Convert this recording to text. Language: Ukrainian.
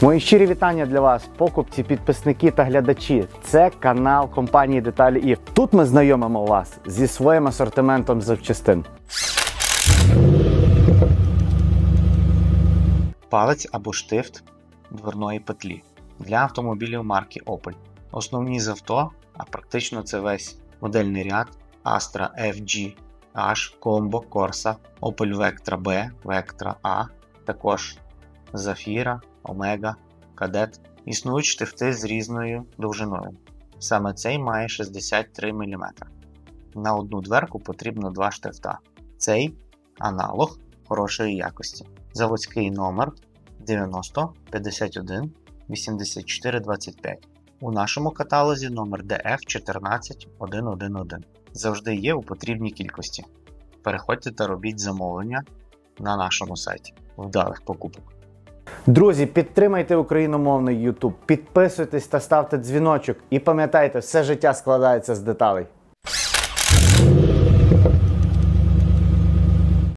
Мої щирі вітання для вас, покупці, підписники та глядачі. Це канал компанії Деталі ІФ. Тут ми знайомимо вас зі своїм асортиментом запчастин. Палець або штифт дверної петлі для автомобілів марки Opel. Основні з авто, а практично це весь модельний ряд Astra FG, H, Combo, Corsa, Opel Vectra B, Vectra A, також Zafira, Омега, Кадет існують штифти з різною довжиною. Саме цей має 63 мм. На одну дверку потрібно два штифта. Цей аналог хорошої якості. Заводський номер 90 51 84 25. У нашому каталозі номер DF 14 111. Завжди є у потрібній кількості. Переходьте та робіть замовлення на нашому сайті. Вдалих покупок! Друзі, підтримайте україномовний YouTube, підписуйтесь та ставте дзвіночок. І пам'ятайте, все життя складається з деталей.